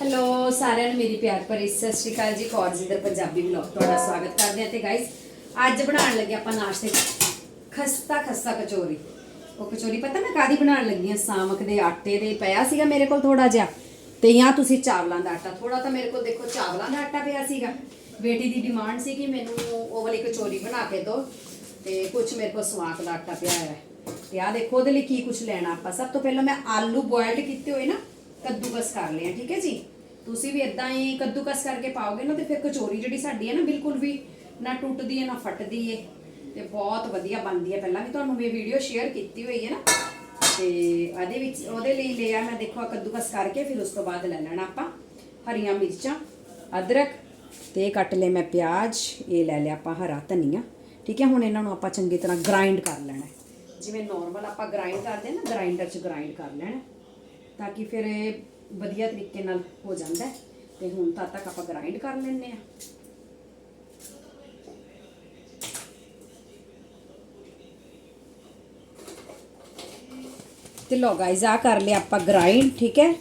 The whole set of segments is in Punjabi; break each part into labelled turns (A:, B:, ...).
A: ਹੈਲੋ ਸਾਰਿਆਂ ਨੂੰ ਮੇਰੀ ਪਿਆਰ ਭਰੀ ਸਤਿ ਸ਼੍ਰੀ ਅਕਾਲ ਜੀ ਕੌਰਜ ਇਧਰ ਪੰਜਾਬੀ ਵਲੌਗ ਤੁਹਾਡਾ ਸਵਾਗਤ ਕਰਦੇ ਹਾਂ ਤੇ ਗਾਇਸ ਅੱਜ ਬਣਾਉਣ ਲੱਗੇ ਆਪਾਂ ਨਾਸ਼ਤੇ 'ਚ ਖਸਤਾ ਖਸਤਾ ਕਚੋਰੀ। ਉਹ ਕਚੋਰੀ ਪਤਾ ਮੈਂ ਕਾਦੀ ਬਣਾਉਣ ਲੱਗੀ ਹਾਂ? ਸਾਮਕ ਦੇ ਆਟੇ ਦੇ ਪਿਆ ਸੀਗਾ ਮੇਰੇ ਕੋਲ ਥੋੜਾ ਜਿਹਾ। ਤੇ ਜਾਂ ਤੁਸੀਂ ਚਾਵਲਾਂ ਦਾ ਆਟਾ ਥੋੜਾ ਤਾਂ ਮੇਰੇ ਕੋਲ ਦੇਖੋ ਚਾਵਲਾਂ ਦਾ ਆਟਾ ਪਿਆ ਸੀਗਾ। ਬੇਟੀ ਦੀ ਡਿਮਾਂਡ ਸੀ ਕਿ ਮੈਨੂੰ ਉਹ ਵਾਲੀ ਕਚੋਰੀ ਬਣਾ ਕੇ ਦਿਓ। ਤੇ ਕੁਝ ਮੇਰੇ ਕੋਲ ਸਵਾਕ ਦਾ ਆਟਾ ਪਿਆ ਹੈ ਤੇ ਆ ਦੇਖੋ ਉਹਦੇ ਲਈ ਕੀ ਕੁਝ ਲੈਣਾ ਆਪਾਂ। ਸਭ ਤੋਂ ਪਹਿਲਾਂ ਮੈਂ ਆਲੂ ਬੋਇਲਡ ਕੀਤੇ ਹੋਏ ਨਾ ਕੱਦੂਕਸ ਕਰ ਲਿਆ ਠੀਕ ਹੈ ਜੀ? ਤੁਸੀਂ ਵੀ ਇਦਾਂ ਹੀ ਕੱਦੂਕਸ ਕਰਕੇ ਪਾਓਗੇ ਨਾ, ਤੇ ਫਿਰ ਕਚੋਰੀ ਜਿਹੜੀ ਸਾਡੀ ਹੈ ਨਾ, ਬਿਲਕੁਲ ਵੀ ਨਾ ਟੁੱਟਦੀ ਹੈ, ਨਾ ਫਟਦੀ ਹੈ ਤੇ ਬਹੁਤ ਵਧੀਆ ਬਣਦੀ ਹੈ। ਪਹਿਲਾਂ ਵੀ ਤੁਹਾਨੂੰ ਮੈਂ ਵੀਡੀਓ ਸ਼ੇਅਰ ਕੀਤੀ ਹੋਈ ਹੈ ਨਾ, ਤੇ ਇਹਦੇ ਵਿੱਚ, ਉਹਦੇ ਲਈ ਲਿਆ ਮੈਂ, ਦੇਖੋ ਕੱਦੂਕਸ ਕਰਕੇ, ਫਿਰ ਉਸ ਤੋਂ ਬਾਅਦ ਲੈ ਲੈਣਾ ਆਪਾਂ। ਹਰੀਆਂ ਮਿਰਚਾਂ, ਅਦਰਕ, ਤੇ ਕੱਟ ਲਏ ਮੈਂ ਪਿਆਜ਼, ਇਹ ਲੈ ਲਿਆ ਆਪਾਂ ਹਰਾ ਧਨੀਆ, ਠੀਕ ਹੈ? ਹੁਣ ਇਹਨਾਂ ਨੂੰ ਆਪਾਂ ਚੰਗੀ ਤਰ੍ਹਾਂ ਗ੍ਰਾਈਂਡ ਕਰ ਲੈਣਾ ਜਿਵੇਂ ਨਾਰਮਲ ਆਪਾਂ ਗ੍ਰਾਈਂਡ ਕਰਦੇ ਨਾ ਗ੍ਰਾਈਂਡਰ 'ਚ ਗ੍ਰਾਈਂਡ ਕਰ ਲੈਣਾ ਤਾਂ ਕਿ ਫਿਰ ਇਹ ਵਧੀਆ ਤਰੀਕੇ ਨਾਲ ਹੋ ਜਾਂਦਾ ਹੈ। ਤੇ ਹੁਣ ਤਦ ਤੱਕ ਆਪਾਂ ਗ੍ਰਾਈਂਡ ਕਰ ਲੈਂਦੇ ਆ ਤੇ ਲੋ ਗਾਇਜ਼ ਆ ਕਰ ਲਿਆ ਆਪਾਂ ਗ੍ਰਾਈਂਡ ਠੀਕ ਹੈ?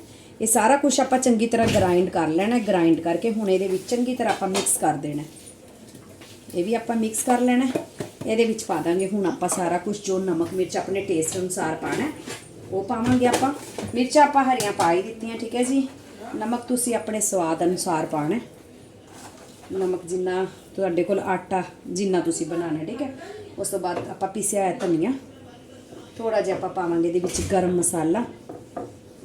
A: ਇਹ ਸਾਰਾ ਕੁਝ ਆਪਾਂ ਚੰਗੀ ਤਰ੍ਹਾਂ ਗ੍ਰਾਈਂਡ ਕਰ ਲੈਣਾ ਗ੍ਰਾਈਂਡ ਕਰਕੇ ਹੁਣ ਇਹਦੇ ਵਿੱਚ ਚੰਗੀ ਤਰ੍ਹਾਂ ਆਪਾਂ ਮਿਕਸ ਕਰ ਦੇਣਾ ਇਹ ਵੀ ਆਪਾਂ ਮਿਕਸ ਕਰ ਲੈਣਾ ਇਹਦੇ ਵਿੱਚ ਪਾ ਦਾਂਗੇ ਹੁਣ ਆਪਾਂ ਸਾਰਾ ਕੁਝ ਜੋ ਨਮਕ ਮਿਰਚ ਆਪਣੇ ਟੇਸਟ ਅਨੁਸਾਰ ਪਾਣਾ ਉਹ ਪਾਵਾਂਗੇ ਆਪਾਂ। ਮਿਰਚਾਂ ਆਪਾਂ ਹਰੀਆਂ ਪਾ ਹੀ ਦਿੱਤੀਆਂ, ਠੀਕ ਹੈ ਜੀ। ਨਮਕ ਤੁਸੀਂ ਆਪਣੇ ਸਵਾਦ ਅਨੁਸਾਰ ਪਾਣਾ ਨਮਕ ਜਿੰਨਾ ਤੁਹਾਡੇ ਕੋਲ ਆਟਾ ਜਿੰਨਾ ਤੁਸੀਂ ਬਣਾਉਣਾ ਠੀਕ ਹੈ। ਉਸ ਤੋਂ ਬਾਅਦ ਆਪਾਂ ਪੀਸਿਆ ਹੋਇਆ ਧਨੀਆ। ਥੋੜਾ ਜਿਹਾ ਆਪਾਂ ਪਾਵਾਂਗੇ ਇਹਦੇ ਵਿੱਚ ਗਰਮ ਮਸਾਲਾ।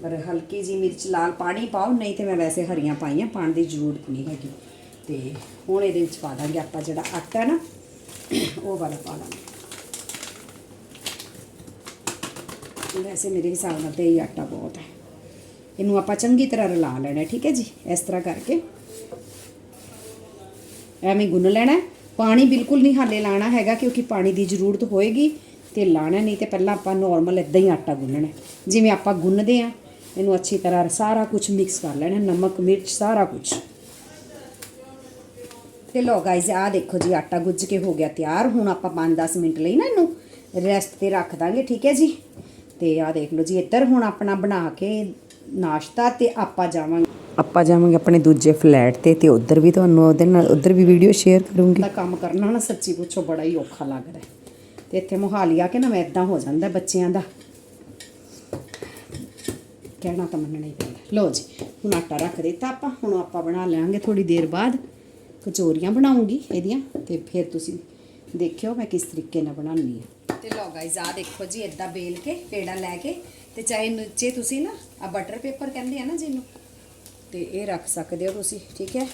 A: ਪਰ ਹਲਕੀ ਜੀ ਮਿਰਚ, ਲਾਲ ਪਾਣੀ ਪਾਓ, ਨਹੀਂ ਤੇ ਮੈਂ ਵੈਸੇ ਹਰੀਆਂ ਪਾਈਆਂ ਪਾਣ ਦੀ ਜ਼ਰੂਰਤ ਨਹੀਂ ਹੈਗੀ। ਤੇ ਹੁਣ ਇਹਦੇ ਵਿੱਚ ਪਾ ਦਾਂਗੇ ਆਪਾਂ ਜਿਹੜਾ ਆਟਾ ਨਾ, ਉਹ ਵਾਲਾ ਪਾ ਦਾਂਗੇ। ਵੈਸੇ ਮੇਰੇ ਹਿਸਾਬ ਨਾਲ ਤੇ ਇਹ ਆਟਾ ਬਹੁਤ ਹੈ। ਇਹਨੂੰ ਆਪਾਂ ਚੰਗੀ ਤਰ੍ਹਾਂ ਰਲਾ ਲੈਣਾ, ਠੀਕ ਹੈ ਜੀ? ਇਸ ਤਰ੍ਹਾਂ ਕਰਕੇ। ਐਵੇਂ ਗੁੰਨ ਲੈਣਾ ਪਾਣੀ ਬਿਲਕੁਲ ਨਹੀਂ ਹਾਲੇ ਲਾਣਾ ਹੈਗਾ, ਕਿਉਂਕਿ ਪਾਣੀ ਦੀ ਜ਼ਰੂਰਤ ਹੋਏਗੀ ਤੇ ਲਾਣਾ ਨਹੀਂ, ਤੇ ਪਹਿਲਾਂ ਆਪਾਂ ਨਾਰਮਲ ਇਦਾਂ ਹੀ ਆਟਾ ਗੁੰਨਣਾ ਜਿਵੇਂ ਆਪਾਂ ਗੁੰਨਦੇ ਆ ਇਹਨੂੰ ਅੱਛੀ ਤਰ੍ਹਾਂ ਸਾਰਾ ਕੁਝ ਮਿਕਸ ਕਰ ਲੈਣਾ ਨਮਕ, ਮਿਰਚ, ਸਾਰਾ ਕੁਝ ਤੇ ਲੋ ਗਾਇਜ਼ ਆ ਦੇਖੋ ਜੀ, ਆਟਾ ਗੁੱਜ ਕੇ ਹੋ ਗਿਆ ਤਿਆਰ। ਹੁਣ ਆਪਾਂ 5-10 ਮਿੰਟ ਲਈ ਨਾ ਇਹਨੂੰ ਰੈਸਟ ਤੇ ਰੱਖ ਦਾਂਗੇ, ਠੀਕ ਹੈ ਜੀ? ਤੇ ਆ ਦੇਖ ਲਓ ਜੀ ਇੱਧਰ ਹੁਣ ਆਪਣਾ ਬਣਾ ਕੇ ਨਾਸ਼ਤਾ ਤੇ ਆਪਾਂ ਜਾਵਾਂਗੇ। ਆਪਾਂ ਜਾਵਾਂਗੇ ਆਪਣੇ ਦੂਜੇ ਫਲੈਟ ਤੇ ਤੇ ਉਧਰ ਵੀ ਤੁਹਾਨੂੰ ਉਹਦੇ ਨਾਲ ਉਧਰ ਵੀ ਵੀਡੀਓ ਸ਼ੇਅਰ ਕਰੂੰਗੀ। ਦਾ ਕੰਮ ਕਰਨਾ ਨਾ ਸੱਚੀ ਪੁੱਛੋ ਬੜਾ ਹੀ ਔਖਾ ਲੱਗਦਾ ਹੈ। ਤੇ ਇੱਥੇ ਮੋਹਾਲੀ ਆ ਕੇ ਨਾ ਮੈਂ ਇਦਾਂ ਹੋ ਜਾਂਦਾ ਬੱਚਿਆਂ ਦਾ। ਕਹਿਣਾ ਤਾਂ ਮੰਨਣਾ ਹੀ ਪੈਂਦਾ ਲਓ ਜੀ ਹੁਣ ਆਟਾ ਰੱਖ ਦਿੱਤਾ ਆਪਾਂ ਹੁਣ ਆਪਾਂ ਬਣਾ ਲਾਂਗੇ ਥੋੜੀ ਦੇਰ ਬਾਅਦ। ਕਚੋਰੀਆਂ ਬਣਾਉਂਗੀ ਇਹਦੀਆਂ ਤੇ ਫਿਰ ਤੁਸੀਂ ਦੇਖਿਓ ਮੈਂ ਕਿਸ ਤਰੀਕੇ ਨਾਲ ਬਣਾਉਣੀ ਆ ਤੇ ਲਓ ਗਾਇਜ਼ ਆ ਦੇਖੋ ਜੀ ਇਦਾਂ ਬੇਲ ਕੇ, ਪੇੜਾ ਲੈ ਕੇ, ਤੇ ਚਾਹੇ ਨੀਚੇ ਤੁਸੀਂ ਨਾ ਆ ਬਟਰ ਪੇਪਰ ਕਹਿੰਦੇ ਆ ਨਾ ਜਿਹਨੂੰ, ਤੇ ਇਹ ਰੱਖ ਸਕਦੇ ਹੋ ਤੁਸੀਂ, ਠੀਕ ਹੈ?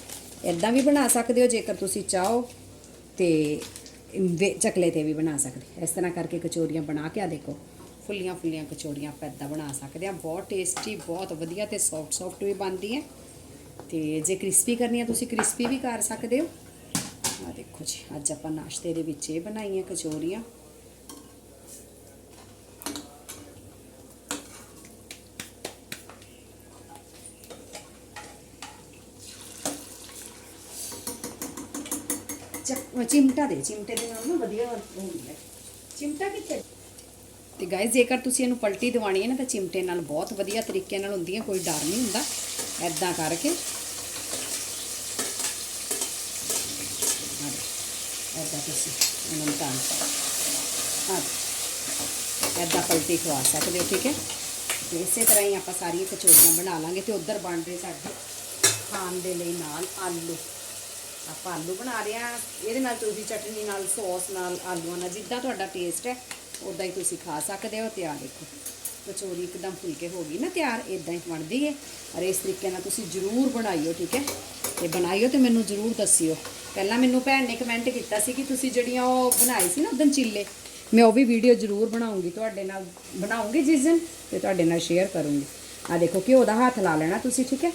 A: ਇਦਾਂ ਵੀ ਬਣਾ ਸਕਦੇ ਹੋ, ਜੇਕਰ ਤੁਸੀਂ ਚਾਹੋ, ਤੇ ਵੇ- ਚਕਲੇ ਤੇ ਵੀ ਬਣਾ ਸਕਦੇ ਇਸ ਤਰ੍ਹਾਂ ਕਰਕੇ ਕਚੋਰੀਆਂ ਬਣਾ ਕੇ ਆ ਦੇਖੋ ਫੁੱਲੀਆਂ ਫੁੱਲੀਆਂ ਕਚੋਰੀਆਂ ਆਪਾਂ ਇਦਾਂ ਬਣਾ ਸਕਦੇ ਆ ਬਹੁਤ ਟੇਸਟੀ ਬਹੁਤ ਵਧੀਆ ਤੇ ਸੌਫਟ ਸੌਫਟ ਵੀ ਬਣਦੀ ਹੈ। ਤੇ ਜੇ ਕ੍ਰਿਸਪੀ ਕਰਨੀ ਆ ਤੁਸੀਂ ਕ੍ਰਿਸਪੀ ਵੀ ਕਰ ਸਕਦੇ ਹੋ। ਆ ਦੇਖੋ ਜੀ, ਅੱਜ ਆਪਾਂ ਨਾਸ਼ਤੇ ਦੇ ਵਿੱਚ ਇਹ ਬਣਾਈਆਂ ਕਚੋਰੀਆਂ ਚੱਕ- ਚਿਮਟਾ ਦੇ, ਚਿਮਟੇ ਦੇ ਨਾਲ ਨਾ ਵਧੀਆ ਹੁੰਦੀ ਹੈ। ਚਿਮਟਾ ਕਿੱਥੇ? ਤੇ ਗਾਇਜ਼ ਜੇਕਰ ਤੁਸੀਂ ਇਹਨੂੰ ਪਲਟੀ ਦਿਵਾਣੀ ਹੈ ਨਾ, ਤਾਂ ਚਿਮਟੇ ਨਾਲ ਬਹੁਤ ਵਧੀਆ ਤਰੀਕੇ ਨਾਲ ਹੁੰਦੀ ਹੈ, ਕੋਈ ਡਰ ਨਹੀਂ ਹੁੰਦਾ। ਐਦਾਂ ਕਰਕੇ। ਐਦਾਂ ਤੁਸੀਂ ਇਹਨਾਂ ਨੂੰ ਤਾਂ ਹਾਂ ਐਦਾਂ ਪਲਟੀ ਖਵਾ ਸਕਦੇ ਹੋ, ਠੀਕ ਹੈ? ਤੇ ਇਸੇ ਤਰ੍ਹਾਂ ਹੀ ਆਪਾਂ ਸਾਰੀਆਂ ਕਚੋਰੀਆਂ ਬਣਾ ਲਾਂਗੇ ਤੇ ਉਧਰ ਬਣ ਰਹੇ ਸਾਡੇ ਖਾਣ ਦੇ ਲਈ ਨਾਲ ਆਲੂ। ਆਪਾਂ ਆਲੂ ਬਣਾ ਰਹੇ ਆ ਇਹਦੇ ਨਾਲ ਤੁਸੀਂ ਚਟਨੀ ਨਾਲ, ਸੌਸ ਨਾਲ ਆਲੂਆਂ ਨਾਲ ਜਿੱਦਾਂ ਤੁਹਾਡਾ ਟੇਸਟ ਹੈ ਉਦਾਂ ਹੀ ਤੁਸੀਂ ਖਾ ਸਕਦੇ ਹੋ। ਤੇ ਆ ਦੇਖੋ। ਕਚੋਰੀ ਇੱਕਦਮ ਫੁਲਕੇ ਹੋ ਗਈ ਨਾ ਤਿਆਰ ਇਦਾਂ ਹੀ ਬਣਦੀ ਹੈ। ਔਰ ਇਸ ਤਰੀਕੇ ਨਾਲ ਤੁਸੀਂ ਜ਼ਰੂਰ ਬਣਾਈਓ, ਠੀਕ ਹੈ? ਤੇ ਬਣਾਈਓ ਤੇ ਮੈਨੂੰ ਜ਼ਰੂਰ ਦੱਸਿਓ। ਪਹਿਲਾਂ ਮੈਨੂੰ ਭੈਣ ਨੇ ਕਮੈਂਟ ਕੀਤਾ ਸੀ ਕਿ ਤੁਸੀਂ ਜਿਹੜੀਆਂ ਉਹ ਬਣਾਈ ਸੀ ਨਾ ਉਦੋਂ ਚਿੱਲੇ, ਮੈਂ ਉਹ ਵੀ ਵੀਡੀਓ ਜ਼ਰੂਰ ਬਣਾਉਂਗੀ ਤੁਹਾਡੇ ਨਾਲ। ਬਣਾਉਂਗੀ ਜਿਸ ਦਿਨ ਤੇ ਤੁਹਾਡੇ ਨਾਲ ਸ਼ੇਅਰ ਕਰੂੰਗੀ। ਆ ਦੇਖੋ, ਘਿਓ ਦਾ ਹੱਥ ਲਾ ਲੈਣਾ ਤੁਸੀਂ, ਠੀਕ ਹੈ?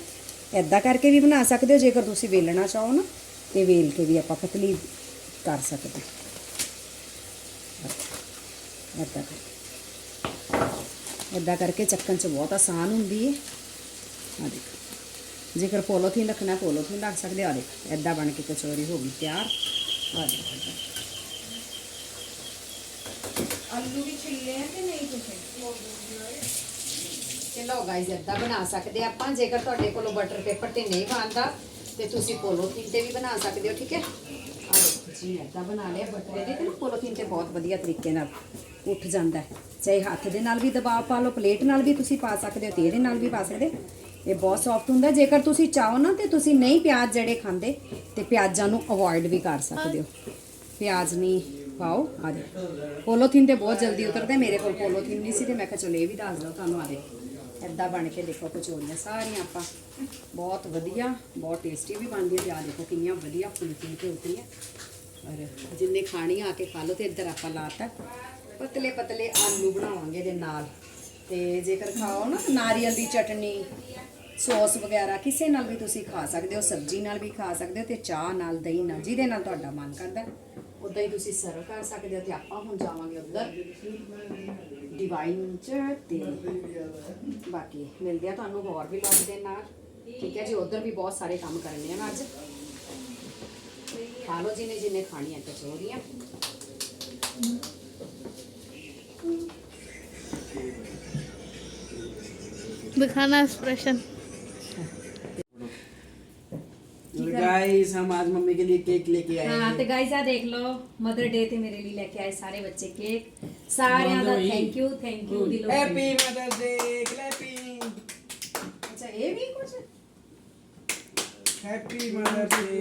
A: ਐਦਾਂ ਕਰਕੇ ਵੀ ਬਣਾ ਸਕਦੇ ਹੋ, ਜੇਕਰ ਤੁਸੀਂ ਵੇਲਣਾ ਚਾਹੋ ਨਾ। ਤੇ ਵੇਲ ਕੇ ਵੀ ਆਪਾਂ ਪਤਲੀ ਕਰ ਸਕਦੇ ਐਦਾਂ ਕਰਕੇ ਐਦਾਂ ਕਰਕੇ ਚੱਕਣ 'ਚ ਬਹੁਤ ਆਸਾਨ ਹੁੰਦੀ ਹੈ ਆ ਦੇਖੋ। ਜੇਕਰ ਪੋਲੋਥੀਨ ਰੱਖਣਾ ਪੋਲੋਥੀਨ ਰੱਖ ਸਕਦੇ ਆ। ਦੇਖੋ ਐਦਾਂ ਬਣ ਕੇ ਕਚੋਰੀ ਹੋ ਗਈ ਤਿਆਰ। ਆ ਦੇਖੋ। ਏਦਾਂ।
B: ਆਲੂ ਵੀ ਛਿੱਲੇ ਆ ਕਿ ਨਹੀਂ ਤੁਸੀਂ?
A: ਤੇ ਤੇ ਲਓ ਗਾਇਜ਼ ਏਦਾਂ ਬਣਾ ਸਕਦੇ ਆਪਾਂ। ਜੇਕਰ ਤੁਹਾਡੇ ਕੋਲੋਂ ਬਟਰ ਪੇਪਰ ਤੇ ਨਹੀਂ ਬਣਦਾ ਤੇ ਤੁਸੀਂ ਪੋਲੋਥੀਨ ਤੇ ਵੀ ਬਣਾ ਸਕਦੇ ਹੋ, ਠੀਕ ਹੈ? ਆਹ ਜੀ ਏਦਾਂ ਬਣਾ ਲਿਆ ਬਟਰ ਇਹਦੇ ਤੇ ਪੋਲੋਥੀਨ ਤੇ ਬਹੁਤ ਵਧੀਆ ਤਰੀਕੇ ਨਾਲ ਉੱਠ ਜਾਂਦਾ ਹੈ। ਚਾਹੇ ਹੱਥ ਦੇ ਨਾਲ ਵੀ ਦਬਾਅ ਪਾ ਲਓ, ਪਲੇਟ ਨਾਲ ਵੀ ਤੁਸੀਂ ਪਾ ਸਕਦੇ ਹੋ, ਤੇ ਇਹਦੇ ਨਾਲ ਵੀ ਪਾ ਸਕਦੇ। ਇਹ ਬਹੁਤ ਸੌਫਟ ਹੁੰਦਾ ਜੇਕਰ ਤੁਸੀਂ ਚਾਹੋ ਨਾ ਤੇ ਤੁਸੀਂ ਨਹੀਂ ਪਿਆਜ਼ ਜਿਹੜੇ ਖਾਂਦੇ, ਤੇ ਪਿਆਜ਼ਾਂ ਨੂੰ ਅਵੋਇਡ ਵੀ ਕਰ ਸਕਦੇ ਹੋ। ਪਿਆਜ਼ ਨਹੀਂ ਪਾਓ, ਆ ਦੇ ਪੋਲੋਥੀਨ ਤੇ ਬਹੁਤ ਜਲਦੀ ਉਤਰਦੇ ਮੇਰੇ ਕੋਲ ਪੋਲੋਥੀਨ ਨਹੀਂ ਸੀ ਤੇ ਮੈਂ ਕਿਹਾ ਚਲੋ ਇਹ ਵੀ ਦੱਸ ਦਿਓ ਤੁਹਾਨੂੰ, ਆ ਦੇ ਐਦਾਂ ਬਣ ਕੇ ਦੇਖੋ ਕਚੋਰੀਆਂ ਸਾਰੀਆਂ ਆਪਾਂ ਬਹੁਤ ਵਧੀਆ, ਬਹੁਤ ਟੇਸਟੀ ਵੀ ਬਣਦੀਆਂ ਤੇ ਆ ਦੇਖੋ ਕਿੰਨੀਆਂ ਵਧੀਆ ਫੁੱਲ ਫੁੱਲ ਕੇ ਉਤਰੀਆਂ ਔਰ ਜਿੰਨੇ ਖਾਣੀ ਆ ਕੇ ਖਾ ਲਓ ਤੇ ਇੱਧਰ ਆਪਾਂ ਲਾਤਾ ਪਤਲੇ ਪਤਲੇ ਆਲੂ ਬਣਾਵਾਂਗੇ ਇਹਦੇ ਨਾਲ। ਤੇ ਜੇਕਰ ਖਾਓ ਨਾ ਨਾਰੀਅਲ ਦੀ ਚਟਨੀ, ਸੌਸ ਵਗੈਰਾ, ਕਿਸੇ ਨਾਲ ਵੀ ਤੁਸੀਂ ਖਾ ਸਕਦੇ ਹੋ, ਸਬਜ਼ੀ ਨਾਲ ਵੀ ਖਾ ਸਕਦੇ ਹੋ ਤੇ ਚਾਹ ਨਾਲ, ਦਹੀਂ ਨਾਲ, ਜਿਹਦੇ ਨਾਲ ਤੁਹਾਡਾ ਮਨ ਕਰਦਾ ਉਦਾਂ ਹੀ ਤੁਸੀਂ ਸਰਵ ਕਰ ਸਕਦੇ ਹੋ ਤੇ ਆਪਾਂ ਹੁਣ ਜਾਵਾਂਗੇ ਉੱਧਰ। ਡਿਵਾਈਨ ਚ ਤੇ ਬਾਕੀ ਮਿਲਦੇ ਆ ਤੁਹਾਨੂੰ ਹੋਰ ਵੀ ਲੋਕ ਦੇ ਨਾਲ ਠੀਕ ਹੈ ਜੀ ਉਧਰ ਵੀ ਬਹੁਤ ਸਾਰੇ ਕੰਮ ਕਰਨੇ ਆ ਅੱਜ ਖਾ ਲਓ ਜਿਹਨੇ ਜਿਹਨੇ ਖਾਣੀ ਹੈ ਕਚੋਰੀਆਂ
B: दिखाना एक्सप्रेशन
C: गाइस हम आज मम्मी के लिए केक लेके आए
A: ਹਾਂ
C: हैं
A: ਤੇ ਗਾਇਜ਼ ਆ ਦੇਖ ਲਓ ਮਦਰ ਡੇ ਤੇ ਮੇਰੇ ਲਈ ਲੈ ਕੇ ਆਏ ਸਾਰੇ ਬੱਚੇ ਕੇਕ ਸਾਰਿਆਂ ਦਾ ਥੈਂਕ ਯੂ ਥੈਂਕ ਯੂ ਦਿਲੋਂ
C: हैप्पी मदर्स डे क्लैपिंग
A: ਅੱਛਾ ਇਹ ਵੀ ਕੁਝ
C: happy mother's day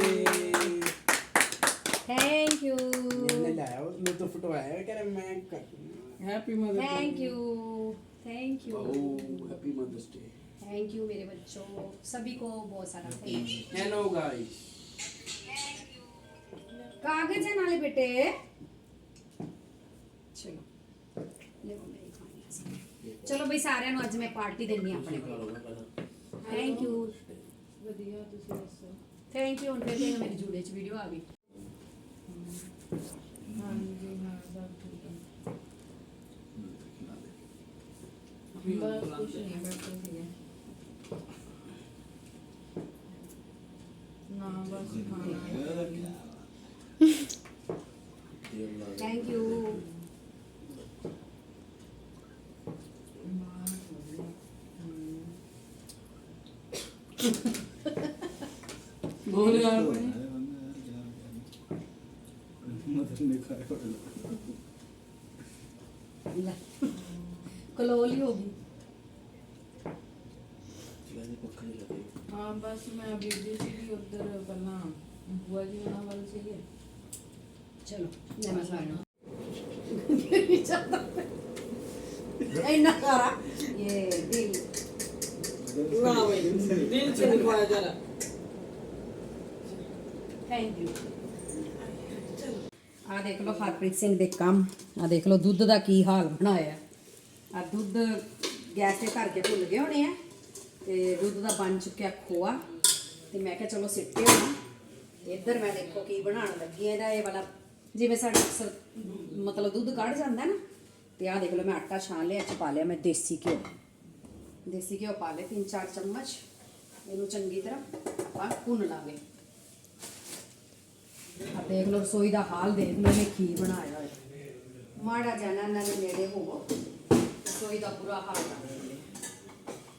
A: thank you
C: मैंने लाया उसमें तो फटवाया कह रहे मैं happy mother's
A: thank you thank you
C: happy mother's day
A: thank you मेरे बच्चों सभी को बहुत सारा थैंक यू
C: हेलो गाइस
A: कागज है नाले बेटे ਚਲੋ ਲਿਓ ਮੇਰੀ ਖਾਣੀ ਹੈ ਸਾਰੀ। ਚਲੋ ਬਈ ਸਾਰਿਆਂ ਨੂੰ ਅੱਜ ਮੈਂ ਪਾਰਟੀ ਦੇਣੀ ਆ ਆਪਣੇ ਕੋਲ। ਥੈਂਕ ਯੂ ਵਧੀਆ ਤੁਸੀਂ ਦੱਸੋ? ਥੈਂਕ ਯੂ ਹੁਣ ਫਿਰ ਦੇਖ ਮੇਰੀ ਜੂੜੇ ਚ ਵੀਡੀਓ ਆ ਗਈ। ਹਾਂਜੀ ਹਾਂ ਸਭ ਠੀਕ ਹੈ। ਬਸ ਕੁਛ ਨਹੀਂ ਬੈਠੇ ਸੀਗੇ
C: बोल यार
A: कलोली
D: होगी। हाँ बस मैं बीबी से भी उधर करना बुआ जी होना
A: वाले से ही चलो नमस्कार इतना सारा। ये दिल
D: ਨੂੰ ਬਈ ਦਿਲ ਚ ਦਿਖਾਇਆ ਜਰਾ
A: ਥੈਂਕ ਯੂ ਆ ਦੇਖ ਲਓ ਹਰਪ੍ਰੀਤ ਸਿੰਘ ਦੇ ਕੰਮ। ਆ ਦੇਖ ਲਓ ਦੁੱਧ ਦਾ ਕੀ ਹਾਲ ਬਣਾਇਆ। ਆ ਦੁੱਧ ਗੈਸ ਤੇ ਧਰ ਕੇ ਭੁੱਲ ਗਏ ਹੋਣੇ ਆ। ਤੇ ਦੁੱਧ ਦਾ ਬਣ ਚੁੱਕਿਆ ਖੋਆ। ਤੇ ਮੈਂ ਕਿਹਾ ਚਲੋ ਸਿੱਟੇ ਹੋਣਾ ਇੱਧਰ ਮੈਂ ਦੇਖੋ ਕੀ ਬਣਾਉਣ ਲੱਗੀ ਆ। ਇਹਦਾ ਇਹ ਵਾਲਾ ਜਿਵੇਂ ਸਾਡਾ ਅਕਸਰ ਮਤਲਬ ਦੁੱਧ ਕੱਢ ਜਾਂਦਾ ਨਾ। ਤੇ ਆ ਦੇਖ ਲਓ ਮੈਂ ਆਟਾ ਛਾਣ ਲਿਆ ਚ ਪਾ ਲਿਆ, ਮੈਂ ਦੇਸੀ ਘਿਓ। ਦੇਸੀ ਘਿਓ ਪਾ ਲਿਆ ਤਿੰਨ ਚਾਰ ਚਮਚ ਇਹਨੂੰ ਚੰਗੀ ਤਰ੍ਹਾਂ ਆਪਾਂ ਭੁੰਨ ਲਾਂਗੇ ਆ ਦੇਖ ਲਓ ਰਸੋਈ ਦਾ ਹਾਲ ਦੇਖ ਲਓ ਇਹਨੇ ਕੀ ਬਣਾਇਆ ਹੋਇਆ ਮਾੜਾ ਜਾਣਾ ਇਹਨਾਂ ਦੇ ਨੇੜੇ ਹੋਵੋ ਰਸੋਈ ਦਾ ਬੁਰਾ ਹਾਲ ਕਰ ਦਿੰਦੇ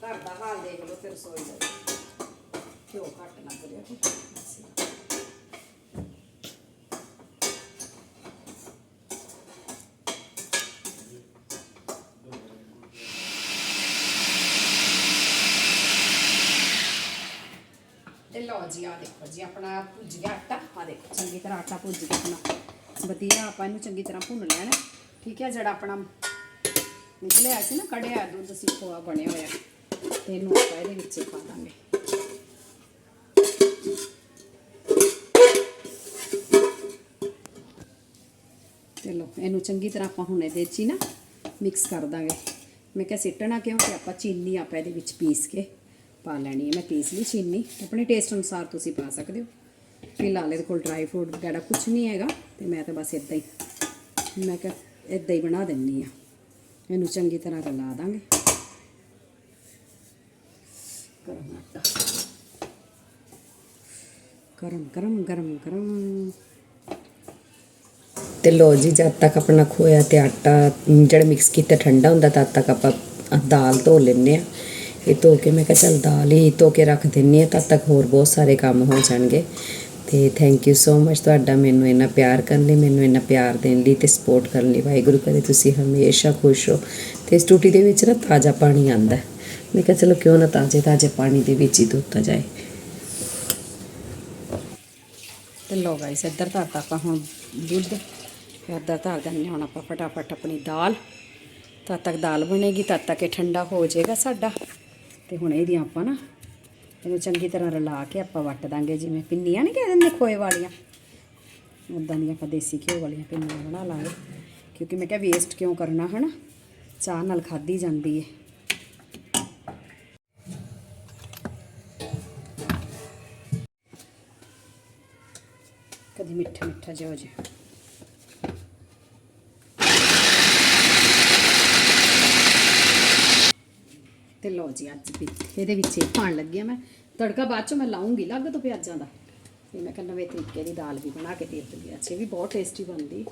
A: ਘਰ ਦਾ ਹਾਲ ਦੇਖ ਲਓ ਫਿਰ ਰਸੋਈ ਦਾ ਕਿਉਂ ਘੱਟ ਲੱਗ ਰਿਹਾ ਤੇ ਲਓ ਜੀ ਆ ਦੇਖੋ ਜੀ, ਆਪਣਾ ਭੁੱਜ ਗਿਆ ਆਟਾ। ਆ ਦੇਖੋ, ਚੰਗੀ ਤਰ੍ਹਾਂ ਆਟਾ ਭੁੱਜ ਗਿਆ ਆਪਣਾ। ਵਧੀਆ, ਆਪਾਂ ਇਹਨੂੰ ਚੰਗੀ ਤਰ੍ਹਾਂ ਭੁੰਨ ਲੈਣਾ ਠੀਕ ਹੈ, ਜਿਹੜਾ ਆਪਣਾ ਨਿਕਲਿਆ ਸੀ ਨਾ, ਕੜਿਆ ਦੁੱਧ ਸੀ ਖੋਆ ਬਣਿਆ ਹੋਇਆ। ਤੇ ਇਹਨੂੰ ਆਪਾਂ ਇਹਦੇ ਵਿੱਚ ਪਾ ਦਾਂਗੇ। ਤੇ ਲਓ, ਇਹਨੂੰ ਚੰਗੀ ਤਰ੍ਹਾਂ ਆਪਾਂ ਹੁਣ ਇਹਦੇ 'ਚ ਹੀ ਨਾ ਮਿਕਸ ਕਰ ਦਾਂਗੇ। ਮੈਂ ਕਿਹਾ ਸਿੱਟਣਾ ਕਿਉਂਕਿ ਆਪਾਂ ਚੀਨੀ ਆਪਾਂ ਇਹਦੇ ਵਿੱਚ ਪੀਸ ਕੇ ਪਾ ਲੈਣੀ ਹੈ। ਮੈਂ ਪੀਸ ਲਈ ਚੀਨੀ। ਆਪਣੇ ਟੇਸਟ ਅਨੁਸਾਰ ਤੁਸੀਂ ਪਾ ਸਕਦੇ ਹੋ। ਫਿਲਹਾਲ ਇਹਦੇ ਕੋਲ ਡਰਾਈ ਫਰੂਟ ਵਗੈਰਾ ਕੁਝ ਨਹੀਂ ਹੈਗਾ। ਤੇ ਮੈਂ ਤਾਂ ਬਸ ਇਦਾਂ ਹੀ। ਮੈਂ ਕਿਹਾ ਇਦਾਂ ਹੀ ਬਣਾ ਦਿੰਨੀ ਆ। ਇਹਨੂੰ ਚੰਗੀ ਤਰ੍ਹਾਂ ਰਲਾ ਦਾਂਗੇ। ਗਰਮ ਆਟਾ। ਗਰਮ ਗਰਮ ਗਰਮ ਗਰਮ।
E: ਤੇ ਲੋ ਜੀ, ਜਦ ਤੱਕ ਆਪਣਾ ਖੋਇਆ ਤੇ ਆਟਾ, ਜਿਹੜਾ ਮਿਕਸ ਕੀਤਾ, ਠੰਡਾ ਹੁੰਦਾ, ਤਦ ਤੱਕ ਆਪਾਂ ਦਾਲ ਧੋ ਲੈਂਦੇ ਆ ਇਹ ਧੋ ਕੇ ਮੈਂ ਕਿਹਾ ਚੱਲ ਦਾਲ ਹੀ ਧੋ ਕੇ ਰੱਖ ਦਿੰਨੀ ਆ, ਤਦ ਤੱਕ ਹੋਰ ਬਹੁਤ ਸਾਰੇ ਕੰਮ ਹੋ ਜਾਣਗੇ। ਤੇ ਥੈਂਕ ਯੂ ਸੋ ਮਚ ਤੁਹਾਡਾ ਮੈਨੂੰ ਇੰਨਾ ਪਿਆਰ ਕਰਨ ਲਈ, ਮੈਨੂੰ ਇੰਨਾ ਪਿਆਰ ਦੇਣ ਲਈ ਤੇ ਸਪੋਰਟ ਕਰਨ ਲਈ। ਵਾਹਿਗੁਰੂ ਕਰੇ ਤੁਸੀਂ ਹਮੇਸ਼ਾ ਖੁਸ਼ ਹੋ ਤੇ ਇਸ ਟੂਟੀ ਦੇ ਵਿੱਚ ਨਾ ਤਾਜ਼ਾ ਪਾਣੀ ਆਂਦਾ ਮੈਂ ਕਿਹਾ ਚਲੋ ਕਿਉਂ ਨਾ ਤਾਜ਼ੇ ਤਾਜ਼ੇ ਪਾਣੀ ਦੇ ਵਿੱਚ ਹੀ ਧੋਤਾ ਜਾਏ।
A: ਤੇ ਲੋ ਗਾਇਸ ਇੱਧਰ ਧਰਤਾ ਆਪਾਂ ਹੁਣ ਦੁੱਧ। ਫਿਰ ਇੱਧਰ ਧਰ ਦਿੰਦੇ ਹੁਣ ਆਪਾਂ ਫਟਾਫਟ ਆਪਣੀ ਦਾਲ। ਤਦ ਤੱਕ ਦਾਲ ਬਣੇਗੀ, ਤਦ ਤੱਕ ਇਹ ਠੰਡਾ ਹੋ ਜਾਏਗਾ ਸਾਡਾ। ਤੇ ਹੁਣ ਇਹਦੀਆਂ ਆਪਾਂ ਨਾ ਇਹਨੂੰ ਚੰਗੀ ਤਰ੍ਹਾਂ ਰਲਾ ਕੇ ਆਪਾਂ ਵੱਟ ਦਾਂਗੇ, ਜਿਵੇਂ ਪਿੰਨੀਆਂ ਨਹੀਂ ਕਹਿ ਦਿੰਦੇ ਖੋਏ ਵਾਲੀਆਂ। ਉਦਾਂ ਦੀਆਂ ਆਪਾਂ ਦੇਸੀ ਘਿਓ ਵਾਲੀਆਂ ਪਿੰਨੀਆਂ ਬਣਾ ਲਾਂਗੇ। ਕਿਉਂਕਿ ਮੈਂ ਕਿਹਾ ਵੇਸਟ ਕਿਉਂ ਕਰਨਾ, ਹਨਾ? ਚਾਹ ਨਾਲ ਖਾਧੀ ਜਾਂਦੀ ਹੈ ਕਦੀ ਮਿੱਠਾ ਮਿੱਠਾ ਜਿਹਾ ਹੋ ਜੇ ਤੇ ਲਓ ਜੀ ਅੱਜ ਇਹਦੇ ਵਿੱਚ ਇਹ ਪਾਣ ਲੱਗੀ ਆ ਮੈਂ। ਤੜਕਾ ਬਾਅਦ ਚੋਂ ਮੈਂ ਲਾਉਂਗੀ ਲੱਗ ਤੋਂ ਪਿਆਜ਼ਾਂ ਦਾ। ਤੇ ਮੈਂ ਕਹਿੰਦਾ ਨਵੇਂ ਤਰੀਕੇ ਦੀ ਦਾਲ ਵੀ ਬਣਾ ਕੇ ਦੇ ਦਿੰਦੀ ਅੱਜ ਵੀ ਬਹੁਤ ਟੇਸਟੀ ਬਣਦੀ।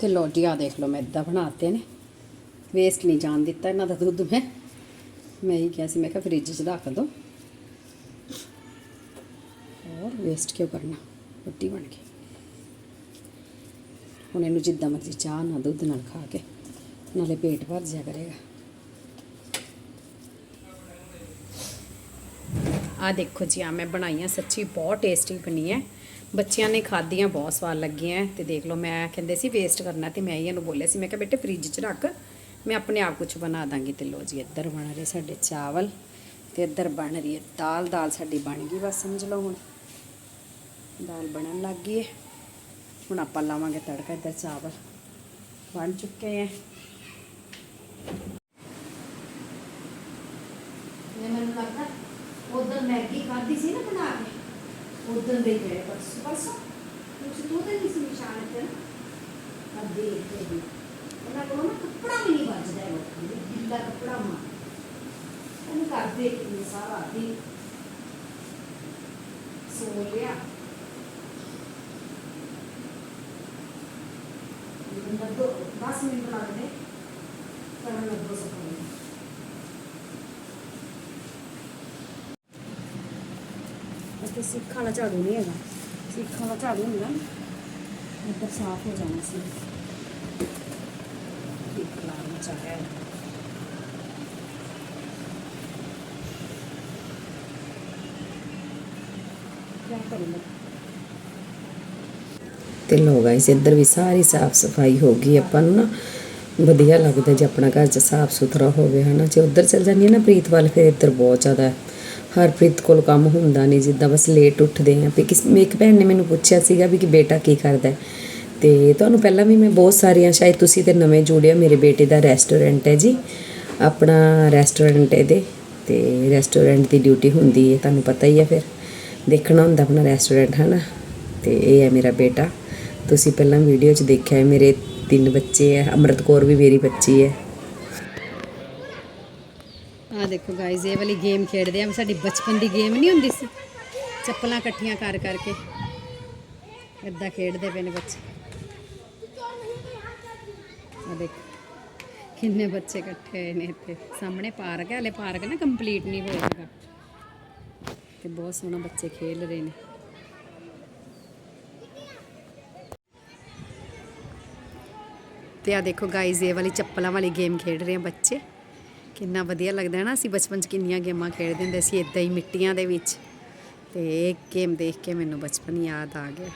A: ਤੇ ਲਓ ਜੀ ਦੇਖ ਲਓ ਮੈਂ ਇਦਾਂ ਬਣਾਤੇ ਨੇ। ਵੇਸਟ ਨਹੀਂ ਜਾਣ ਦਿੱਤਾ, ਇਹਨਾਂ ਦਾ ਦੁੱਧ ਮੈਂ ਮੈਂ ਹੀ ਕਿਹਾ ਸੀ, ਮੈਂ ਕਿਹਾ ਫ੍ਰਿਜ 'ਚ ਰੱਖ ਦੋ। ਹੋਰ ਵੇਸਟ ਕਿਉਂ ਕਰਨਾ? ਰੋਟੀ ਬਣ ਗਈ। ਹੁਣ ਇਹਨੂੰ ਜਿੱਦਾਂ ਮਰਜ਼ੀ ਚਾਹ ਨਾਲ, ਦੁੱਧ ਨਾਲ ਖਾ ਕੇ, ਨਾਲੇ ਪੇਟ ਭਰ ਜਾ ਕਰੇਗਾ। ਆ ਦੇਖੋ ਜੀ ਆ ਮੈਂ ਬਣਾਈਆਂ ਸੱਚੀ ਬਹੁਤ ਟੇਸਟੀ ਬਣੀ ਹੈ ਬੱਚਿਆਂ ਨੇ ਖਾਧੀਆਂ, ਬਹੁਤ ਸਵਾਦ ਲੱਗੀਆਂ ਤੇ ਦੇਖ ਲਓ, ਮੈਂ ਕਹਿੰਦੇ ਸੀ ਵੇਸਟ ਕਰਨਾ ਤੇ ਮੈਂ ਹੀ ਇਹਨੂੰ ਬੋਲਿਆ ਸੀ। ਮੈਂ ਕਿਹਾ ਬੇਟੇ ਫ੍ਰਿਜ 'ਚ ਰੱਖ। ਮੈਂ ਆਪਣੇ ਆਪ ਕੁਝ ਬਣਾ ਦਾਂਗੀ ਤੇ ਲਓ ਜੀ, ਇੱਧਰ ਬਣ ਰਹੇ ਸਾਡੇ ਚਾਵਲ ਤੇ ਇੱਧਰ ਬਣ ਰਹੀ ਹੈ ਦਾਲ। ਦਾਲ ਸਾਡੀ ਬਣ ਗਈ, ਬਸ ਸਮਝ ਲਓ ਹੁਣ। ਦਾਲ ਬਣਨ ਲੱਗ ਗਈ ਹੈ। ਹੁਣ ਆਪਾਂ ਲਾਵਾਂਗੇ ਤੜਕਾ, ਇੱਧਰ ਚਾਵਲ ਬਣ ਚੁੱਕੇ ਹੈ। ਮੈਨੂੰ ਲੱਗਦਾ ਉਧਰ ਮੈਗੀ ਖਾਧੀ ਸੀ ਨਾ ਬਣਾ ਕੇ ਉਧਰ ਦੇ ਗਏ ਪਰਸੋਂ ਪਰਸੋਂ ਕੁਛ ਤੂੰ ਤੇ ਨਹੀਂ ਸੀ ਨਿਸ਼ਾਨ ਇੱਥੇ ਨਾ। ਅੱਧੇ ਇੱਥੇ ਉਹਨਾਂ ਕੋਲ ਨਾ ਕੱਪੜਾ ਵੀ ਨਹੀਂ ਬਚਦਾ ਲੋਕਾਂ ਦੇ, ਗਿੱਲਾ ਕੱਪੜਾ ਮਾ ਉਹਨੂੰ ਕਰਦੇ ਕਿ ਸਾਰਾ ਦਿਨ। ਸੋ ਲਿਆ। ਬੰਦਾ 10 ਮਿੰਟ ਲੱਗਦੇ ਕਰਨ ਲੱਗੋ ਸਫ਼ਾਈ ਅਤੇ ਸਿੱਖਾਂ ਵਾਲਾ ਝਾੜੂ ਨਹੀਂ ਹੈਗਾ। ਸਿੱਖਾਂ ਦਾ ਝਾੜੂ ਹੁੰਦਾ ਨਾ, ਇੱਧਰ ਸਾਫ਼ ਹੋ ਜਾਣਾ ਸੀ। ਇੱਕ ਹੈ
E: ਤੇ ਲੋ ਗਾਇਸ ਇੱਧਰ ਵੀ ਸਾਰੀ ਸਾਫ਼ ਸਫ਼ਾਈ ਹੋ ਗਈ, ਆਪਾਂ ਨੂੰ ਨਾ ਵਧੀਆ ਲੱਗਦਾ ਜੇ ਆਪਣਾ ਘਰ ਚ ਸਾਫ਼ ਸੁਥਰਾ ਹੋਵੇ, ਹਨਾ? ਜੇ ਉੱਧਰ ਚਲ ਜਾਂਦੀ ਹੈ ਨਾ ਪ੍ਰੀਤ ਵੱਲ, ਫਿਰ ਇੱਧਰ ਬਹੁਤ ਜ਼ਿਆਦਾ ਹੈ। ਹਰਪ੍ਰੀਤ ਕੋਲ ਕੰਮ ਹੁੰਦਾ ਨਹੀਂ, ਜਿੱਦਾਂ ਬਸ ਲੇਟ ਉੱਠਦੇ ਆ ਵੀ ਇੱਕ ਭੈਣ ਨੇ ਮੈਨੂੰ ਪੁੱਛਿਆ ਸੀਗਾ ਵੀ ਕਿ ਬੇਟਾ ਕੀ ਕਰਦਾ ਹੈ? ਤੇ ਤੁਹਾਨੂੰ ਪਹਿਲਾਂ ਵੀ ਮੈਂ ਬਹੁਤ ਸਾਰੀਆਂ, ਸ਼ਾਇਦ ਤੁਸੀਂ ਤੇ ਨਵੇਂ ਜੁੜਿਆ ਮੇਰੇ ਬੇਟੇ ਦਾ ਰੈਸਟੋਰੈਂਟ ਹੈ ਜੀ। ਆਪਣਾ ਰੈਸਟੋਰੈਂਟ ਇਹਦੇ ਤੇ ਰੈਸਟੋਰੈਂਟ ਦੀ ਡਿਊਟੀ ਹੁੰਦੀ ਹੈ, ਤੁਹਾਨੂੰ ਪਤਾ ਹੀ ਹੈ ਫਿਰ। ਦੇਖਣਾ ਹੁੰਦਾ ਆਪਣਾ ਰੈਸਟੋਰੈਂਟ ਹੈ ਨਾ ਤੇ ਇਹ ਹੈ ਮੇਰਾ ਬੇਟਾ। ਤੁਸੀਂ ਪਹਿਲਾਂ ਵੀਡੀਓ 'ਚ ਦੇਖਿਆ ਹੈ, ਮੇਰੇ ਤਿੰਨ ਬੱਚੇ ਹੈ, ਅੰਮ੍ਰਿਤ ਕੌਰ ਵੀ ਮੇਰੀ ਬੱਚੀ ਹੈ।
A: ਆ ਦੇਖੋ ਗਾਇਜ਼ ਇਹ ਵਾਲੀ ਗੇਮ ਖੇਡਦੇ ਆ। ਸਾਡੀ ਬਚਪਨ ਦੀ ਗੇਮ ਨਹੀਂ ਹੁੰਦੀ ਸੀ? ਚੱਪਲਾਂ ਇਕੱਠੀਆਂ ਕਰ ਕਰਕੇ। ਇਦਾਂ ਖੇਡਦੇ ਪਏ ਨੇ ਬੱਚੇ। ਆ ਦੇਖ, ਕਿੰਨੇ ਬੱਚੇ ਇਕੱਠੇ ਹੋਏ ਨੇ ਇੱਥੇ। ਸਾਹਮਣੇ ਪਾਰਕ ਹੈ, ਹਲੇ ਪਾਰਕ ਨਾ ਕੰਪਲੀਟ ਨਹੀਂ ਹੋਇਆ ਤੇ ਬਹੁਤ ਸੋਹਣਾ ਬੱਚੇ ਖੇਡ ਰਹੇ ਨੇ। ਤੇ ਆ ਦੇਖੋ ਗਾਇਜ਼ ਇਹ ਵਾਲੀ ਚੱਪਲਾਂ ਵਾਲੀ ਗੇਮ ਖੇਡ ਰਹੇ ਆ ਬੱਚੇ। ਕਿੰਨਾ ਵਧੀਆ ਲੱਗਦਾ ਹੈ ਨਾ, ਅਸੀਂ ਬਚਪਨ 'ਚ ਕਿੰਨੀਆਂ ਗੇਮਾਂ ਖੇਡਦੇ ਹੁੰਦੇ ਸੀ ਇਦਾਂ ਹੀ ਮਿੱਟੀਆਂ ਦੇ ਵਿੱਚ। ਤੇ ਇਹ ਗੇਮ ਦੇਖ ਕੇ ਮੈਨੂੰ ਬਚਪਨ ਯਾਦ ਆ ਗਿਆ।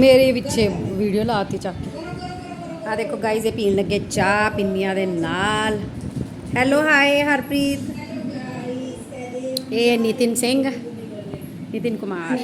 A: ਮੇਰੇ ਵਿੱਚ ਵੀਡੀਓ ਲਾਤੀ ਚੱਕ ਕੇ। ਆ ਦੇਖੋ ਗਾਈਜ਼ ਇਹ ਪੀਣ ਲੱਗੇ ਚਾਹ, ਪਿੰਨੀਆਂ ਦੇ ਨਾਲ। Hello hi Harpreet. ਇਹ ਨਿਤਿਨ ਸਿੰਘ, ਨਿਤਿਨ ਕੁਮਾਰ।